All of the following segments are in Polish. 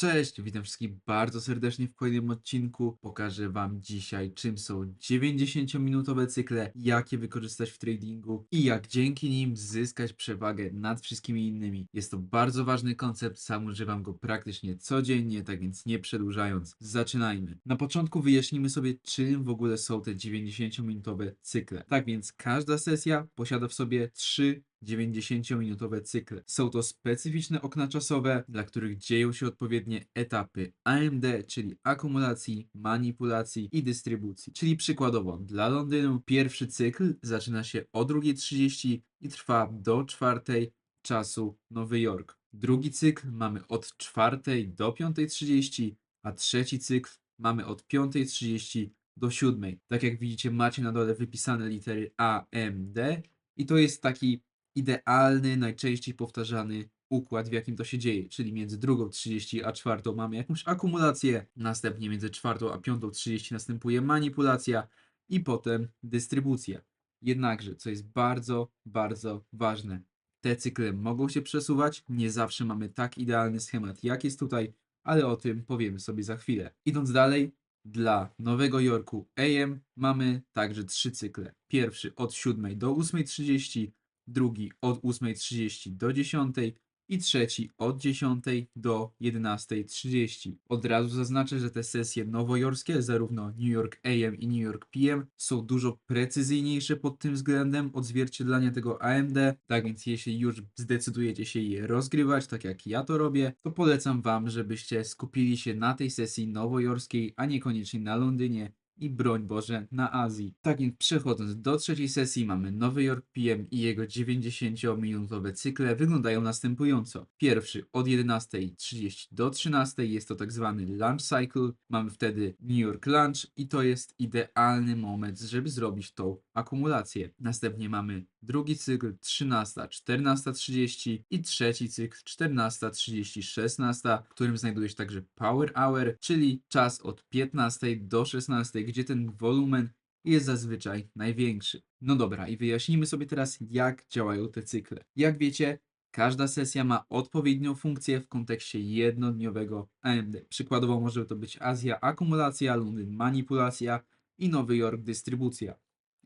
Cześć, witam wszystkich bardzo serdecznie w kolejnym odcinku. Pokażę Wam dzisiaj, czym są 90-minutowe cykle, jak je wykorzystać w tradingu i jak dzięki nim zyskać przewagę nad wszystkimi innymi. Jest to bardzo ważny koncept, sam używam go praktycznie codziennie, tak więc nie przedłużając, zaczynajmy. Na początku wyjaśnimy sobie, czym w ogóle są te 90-minutowe cykle. Tak więc każda sesja posiada w sobie trzy 90-minutowe cykle. Są to specyficzne okna czasowe, dla których dzieją się odpowiednie etapy AMD, czyli akumulacji, manipulacji i dystrybucji. Czyli przykładowo dla Londynu pierwszy cykl zaczyna się o 2.30 i trwa do 4 czasu Nowy Jork. Drugi cykl mamy od 4 do 5.30, a trzeci cykl mamy od 5.30 do 7. Tak jak widzicie, macie na dole wypisane litery A, M, D i to jest taki idealny, najczęściej powtarzany układ, w jakim to się dzieje, czyli między drugą 30 a czwartą mamy jakąś akumulację, następnie między czwartą a piątą 30 następuje manipulacja i potem dystrybucja. Jednakże, co jest bardzo, bardzo ważne, te cykle mogą się przesuwać, nie zawsze mamy tak idealny schemat, jak jest tutaj, ale o tym powiemy sobie za chwilę. Idąc dalej, dla Nowego Jorku AM mamy także trzy cykle. Pierwszy od 7 do 8.30, drugi od 8.30 do 10.00 i trzeci od 10.00 do 11.30. Od razu zaznaczę, że te sesje nowojorskie, zarówno New York AM i New York PM, są dużo precyzyjniejsze pod tym względem odzwierciedlania tego AMD. Tak więc, jeśli już zdecydujecie się je rozgrywać, tak jak ja to robię, to polecam Wam, żebyście skupili się na tej sesji nowojorskiej, a niekoniecznie na Londynie i broń Boże na Azji. Tak więc przechodząc do trzeciej sesji mamy Nowy Jork PM i jego 90-minutowe cykle wyglądają następująco. Pierwszy od 11.30 do 13.00 jest to tak zwany lunch cycle. Mamy wtedy New York Lunch i to jest idealny moment, żeby zrobić tą akumulację. Następnie mamy drugi cykl 13, 14.30 i trzeci cykl 14.30, 16, w którym znajduje się także Power Hour, czyli czas od 15 do 16, gdzie ten wolumen jest zazwyczaj największy. No dobra, i wyjaśnijmy sobie teraz, jak działają te cykle. Jak wiecie, każda sesja ma odpowiednią funkcję w kontekście jednodniowego AMD. Przykładowo może to być Azja akumulacja, Londyn manipulacja i Nowy Jork dystrybucja.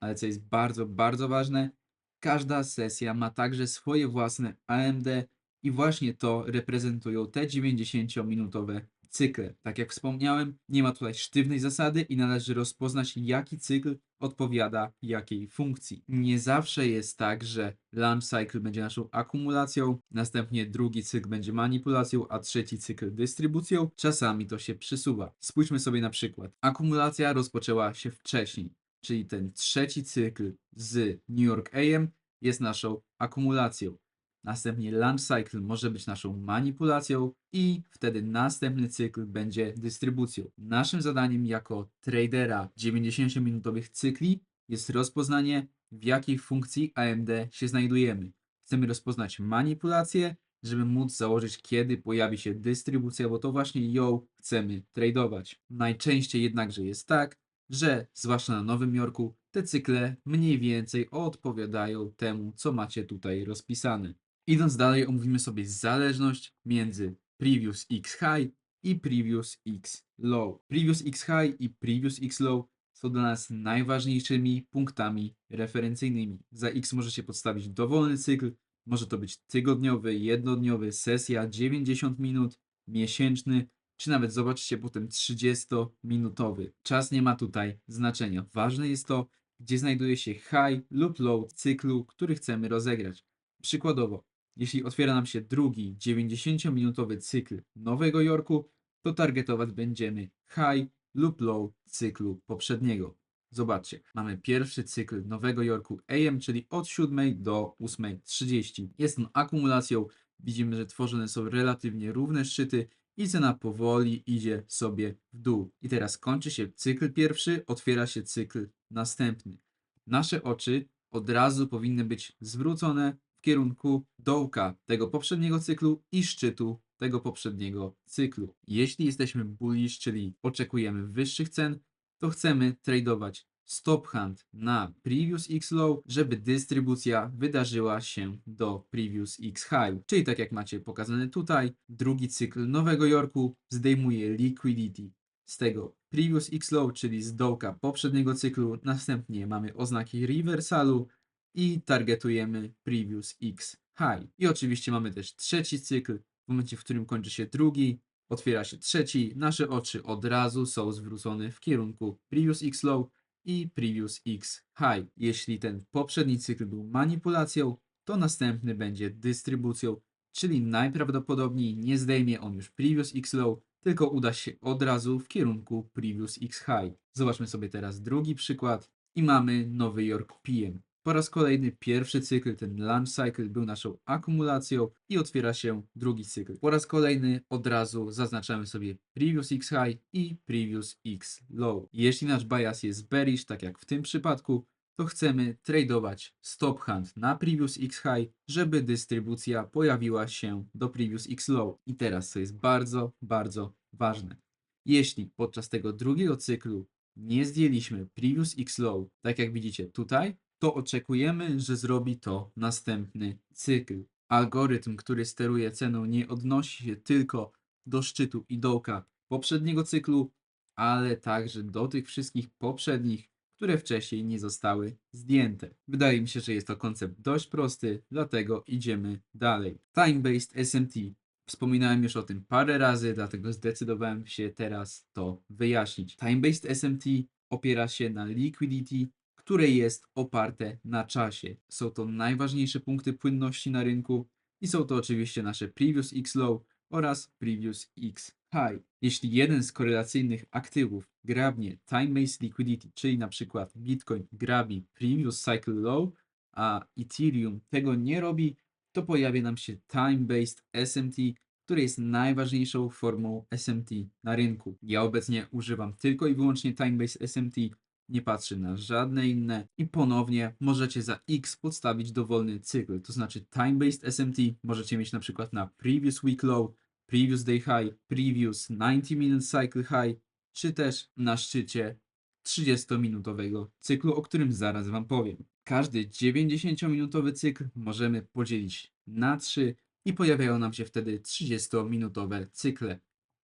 Ale co jest bardzo, bardzo ważne, każda sesja ma także swoje własne AMD i właśnie to reprezentują te 90-minutowe cykle. Tak jak wspomniałem, nie ma tutaj sztywnej zasady i należy rozpoznać, jaki cykl odpowiada jakiej funkcji. Nie zawsze jest tak, że launch cycle będzie naszą akumulacją, następnie drugi cykl będzie manipulacją, a trzeci cykl dystrybucją. Czasami to się przesuwa. Spójrzmy sobie na przykład. Akumulacja rozpoczęła się wcześniej, czyli ten trzeci cykl z New York AM jest naszą akumulacją. Następnie lunch cycle może być naszą manipulacją i wtedy następny cykl będzie dystrybucją. Naszym zadaniem jako tradera 90-minutowych cykli jest rozpoznanie w jakiej funkcji AMD się znajdujemy. Chcemy rozpoznać manipulację, żeby móc założyć kiedy pojawi się dystrybucja, bo to właśnie ją chcemy tradować. Najczęściej jednakże jest tak, że zwłaszcza na Nowym Jorku te cykle mniej więcej odpowiadają temu, co macie tutaj rozpisane. Idąc dalej, omówimy sobie zależność między previous x high i previous x low. Previous x high i previous x low są dla nas najważniejszymi punktami referencyjnymi. Za x możecie podstawić dowolny cykl, może to być tygodniowy, jednodniowy, sesja 90 minut, miesięczny, czy nawet zobaczcie potem 30-minutowy. Czas nie ma tutaj znaczenia. Ważne jest to, gdzie znajduje się high lub low cyklu, który chcemy rozegrać. Przykładowo, jeśli otwiera nam się drugi 90-minutowy cykl Nowego Jorku, to targetować będziemy high lub low cyklu poprzedniego. Zobaczcie, mamy pierwszy cykl Nowego Jorku AM, czyli od 7 do 8.30. Jest on akumulacją. Widzimy, że tworzone są relatywnie równe szczyty i cena powoli idzie sobie w dół. I teraz kończy się cykl pierwszy, otwiera się cykl następny. Nasze oczy od razu powinny być zwrócone w kierunku dołka tego poprzedniego cyklu i szczytu tego poprzedniego cyklu. Jeśli jesteśmy bullish, czyli oczekujemy wyższych cen, to chcemy tradować stop hand na previous X low, żeby dystrybucja wydarzyła się do previous X high. Czyli tak jak macie pokazane tutaj, drugi cykl Nowego Jorku zdejmuje liquidity z tego previous X low, czyli z dołka poprzedniego cyklu. Następnie mamy oznaki rewersalu i targetujemy previous X high. I oczywiście mamy też trzeci cykl, w momencie, w którym kończy się drugi, otwiera się trzeci, nasze oczy od razu są zwrócone w kierunku previous X low i previous X high. Jeśli ten poprzedni cykl był manipulacją, to następny będzie dystrybucją, czyli najprawdopodobniej nie zdejmie on już previous X low, tylko uda się od razu w kierunku previous X high. Zobaczmy sobie teraz drugi przykład i mamy Nowy Jork PM. Po raz kolejny pierwszy cykl, ten launch cycle był naszą akumulacją i otwiera się drugi cykl. Po raz kolejny od razu zaznaczamy sobie previous X high i previous X low. Jeśli nasz bias jest bearish, tak jak w tym przypadku, to chcemy tradeować stop hand na previous X high, żeby dystrybucja pojawiła się do previous X low. I teraz, co jest bardzo, bardzo ważne. Jeśli podczas tego drugiego cyklu nie zdjęliśmy previous X low, tak jak widzicie tutaj, to oczekujemy, że zrobi to następny cykl. Algorytm, który steruje ceną, nie odnosi się tylko do szczytu i dołka poprzedniego cyklu, ale także do tych wszystkich poprzednich, które wcześniej nie zostały zdjęte. Wydaje mi się, że jest to koncept dość prosty, dlatego idziemy dalej. Time-based SMT. Wspominałem już o tym parę razy, dlatego zdecydowałem się teraz to wyjaśnić. Time-based SMT opiera się na liquidity, które jest oparte na czasie. Są to najważniejsze punkty płynności na rynku i są to oczywiście nasze previous X low oraz previous X high. Jeśli jeden z korelacyjnych aktywów grabnie time-based liquidity, czyli na przykład Bitcoin grabi previous cycle low, a Ethereum tego nie robi, to pojawia nam się time-based SMT, które jest najważniejszą formą SMT na rynku. Ja obecnie używam tylko i wyłącznie time-based SMT, nie patrzy na żadne inne i ponownie możecie za X podstawić dowolny cykl, to znaczy time-based SMT możecie mieć na przykład na previous week low, previous day high, previous 90 minute cycle high, czy też na szczycie 30-minutowego cyklu, o którym zaraz Wam powiem. Każdy 90-minutowy cykl możemy podzielić na 3 i pojawiają nam się wtedy 30-minutowe cykle.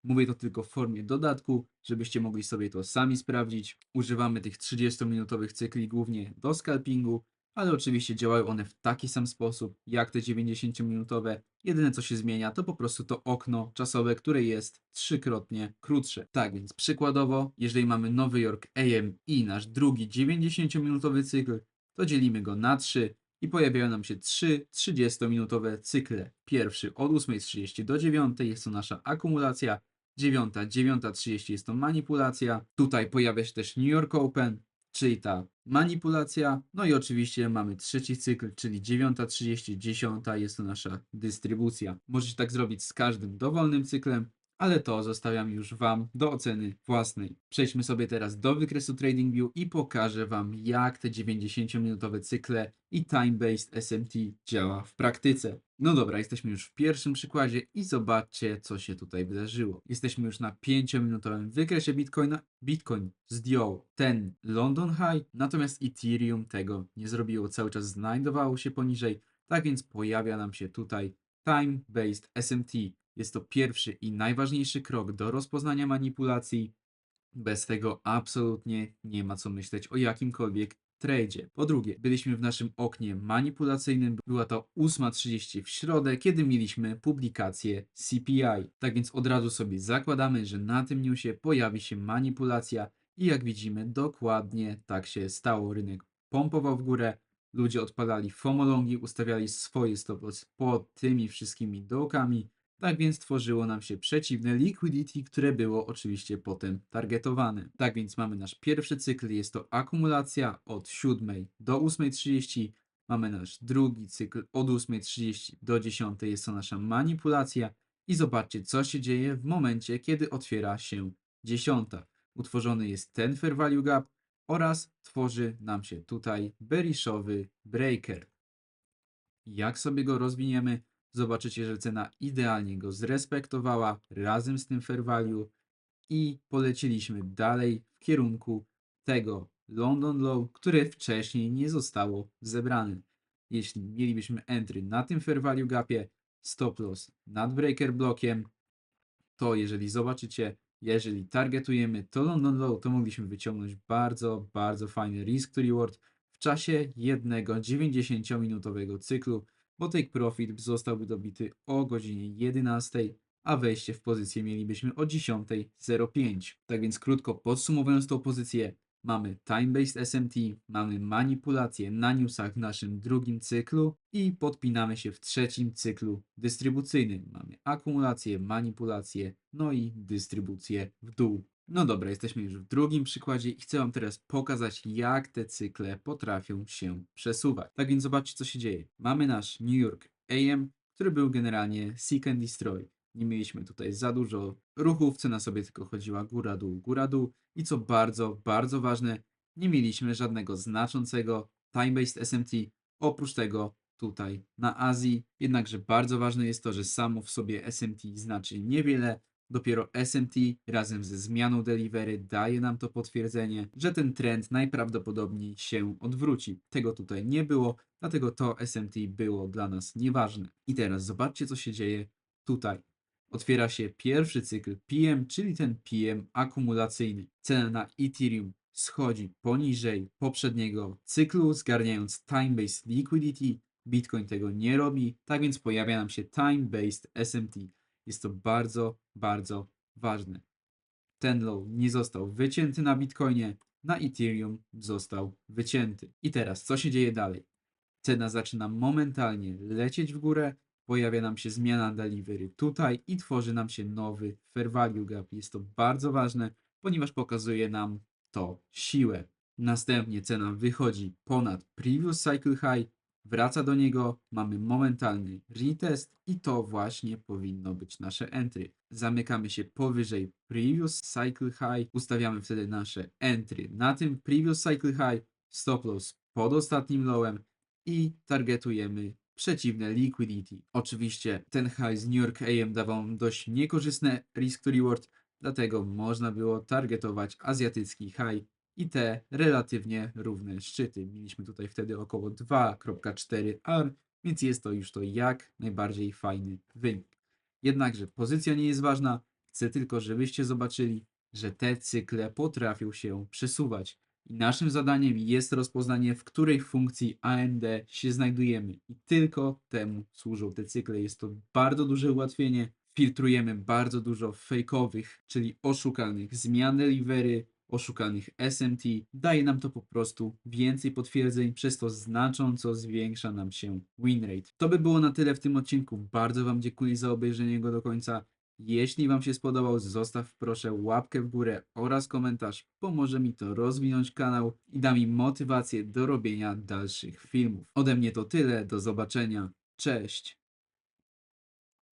Mówię to tylko w formie dodatku, żebyście mogli sobie to sami sprawdzić. Używamy tych 30-minutowych cykli głównie do scalpingu, ale oczywiście działają one w taki sam sposób jak te 90-minutowe. Jedyne co się zmienia to po prostu to okno czasowe, które jest trzykrotnie krótsze. Tak więc przykładowo, jeżeli mamy Nowy Jork AM i nasz drugi 90-minutowy cykl, to dzielimy go na 3 i pojawiają nam się trzy 30-minutowe cykle. Pierwszy od 8.30 do 9.00 jest to nasza akumulacja, 9, 9.30 jest to manipulacja. Tutaj pojawia się też New York Open, czyli ta manipulacja. No i oczywiście mamy trzeci cykl, czyli 9.30, 10 jest to nasza dystrybucja. Możecie tak zrobić z każdym dowolnym cyklem, ale to zostawiam już Wam do oceny własnej. Przejdźmy sobie teraz do wykresu TradingView i pokażę Wam, jak te 90-minutowe cykle i time-based SMT działa w praktyce. No dobra, jesteśmy już w pierwszym przykładzie i zobaczcie, co się tutaj wydarzyło. Jesteśmy już na 5-minutowym wykresie Bitcoina. Bitcoin zdjął ten London High, natomiast Ethereum tego nie zrobiło, cały czas znajdowało się poniżej, tak więc pojawia nam się tutaj time-based SMT. Jest to pierwszy i najważniejszy krok do rozpoznania manipulacji. Bez tego absolutnie nie ma co myśleć o jakimkolwiek tradzie. Po drugie, byliśmy w naszym oknie manipulacyjnym. Była to 8.30 w środę, kiedy mieliśmy publikację CPI. Tak więc od razu sobie zakładamy, że na tym newsie pojawi się manipulacja i jak widzimy dokładnie tak się stało. Rynek pompował w górę, ludzie odpalali FOMO-longi, ustawiali swoje stop pod tymi wszystkimi dołkami. Tak więc tworzyło nam się przeciwne liquidity, które było oczywiście potem targetowane. Tak więc mamy nasz pierwszy cykl, jest to akumulacja od 7 do 8.30. Mamy nasz drugi cykl od 8.30 do 10 jest to nasza manipulacja. I zobaczcie, co się dzieje w momencie, kiedy otwiera się 10. Utworzony jest ten fair value gap oraz tworzy nam się tutaj bearishowy breaker. Jak sobie go rozwiniemy? Zobaczycie, że cena idealnie go zrespektowała razem z tym fair value i poleciliśmy dalej w kierunku tego London Low, które wcześniej nie zostało zebrane. Jeśli mielibyśmy entry na tym fair value gapie, stop loss nad breaker blokiem, to jeżeli zobaczycie, jeżeli targetujemy to London Low, to mogliśmy wyciągnąć bardzo, bardzo fajny risk to reward w czasie jednego 90-minutowego cyklu, bo take profit zostałby dobity o godzinie 11, a wejście w pozycję mielibyśmy o 10.05. Tak więc krótko podsumowując tą pozycję, mamy time-based SMT, mamy manipulację na newsach w naszym drugim cyklu i podpinamy się w trzecim cyklu dystrybucyjnym. Mamy akumulację, manipulację, no i dystrybucję w dół. No dobra, jesteśmy już w drugim przykładzie i chcę Wam teraz pokazać, jak te cykle potrafią się przesuwać. Tak więc zobaczcie, co się dzieje. Mamy nasz New York AM, który był generalnie seek and destroy. Nie mieliśmy tutaj za dużo ruchów, cena sobie tylko chodziła góra-dół, góra-dół i co bardzo, bardzo ważne, nie mieliśmy żadnego znaczącego time-based SMT, oprócz tego tutaj na Azji. Jednakże bardzo ważne jest to, że samo w sobie SMT znaczy niewiele, Dopiero SMT razem ze zmianą delivery daje nam to potwierdzenie, że ten trend najprawdopodobniej się odwróci. Tego tutaj nie było, dlatego to SMT było dla nas nieważne. I teraz zobaczcie, co się dzieje tutaj. Otwiera się pierwszy cykl PM, czyli ten PM akumulacyjny. Cena na Ethereum schodzi poniżej poprzedniego cyklu, zgarniając time-based liquidity. Bitcoin tego nie robi, tak więc pojawia nam się time-based SMT. Jest to bardzo, bardzo ważne. Ten low nie został wycięty na Bitcoinie, na Ethereum został wycięty. I teraz, co się dzieje dalej? Cena zaczyna momentalnie lecieć w górę, pojawia nam się zmiana delivery tutaj i tworzy nam się nowy fair value gap. Jest to bardzo ważne, ponieważ pokazuje nam to siłę. Następnie cena wychodzi ponad previous cycle high, wraca do niego, mamy momentalny retest i to właśnie powinno być nasze entry. Zamykamy się powyżej previous cycle high, ustawiamy wtedy nasze entry na tym previous cycle high, stop loss pod ostatnim lowem i targetujemy przeciwne liquidity. Oczywiście ten high z New York AM dawał dość niekorzystne risk to reward, dlatego można było targetować azjatycki high i te relatywnie równe szczyty. Mieliśmy tutaj wtedy około 2.4 AR, więc jest to już to jak najbardziej fajny wynik. Jednakże pozycja nie jest ważna, chcę tylko, żebyście zobaczyli, że te cykle potrafią się przesuwać. I naszym zadaniem jest rozpoznanie, w której funkcji AMD się znajdujemy. I tylko temu służą te cykle. Jest to bardzo duże ułatwienie. Filtrujemy bardzo dużo fejkowych, czyli oszukanych zmian delivery, oszukanych SMT. Daje nam to po prostu więcej potwierdzeń, przez to znacząco zwiększa nam się win rate. To by było na tyle w tym odcinku. Bardzo Wam dziękuję za obejrzenie go do końca. Jeśli Wam się spodobał, zostaw proszę łapkę w górę oraz komentarz. Pomoże mi to rozwinąć kanał i da mi motywację do robienia dalszych filmów. Ode mnie to tyle, do zobaczenia. Cześć!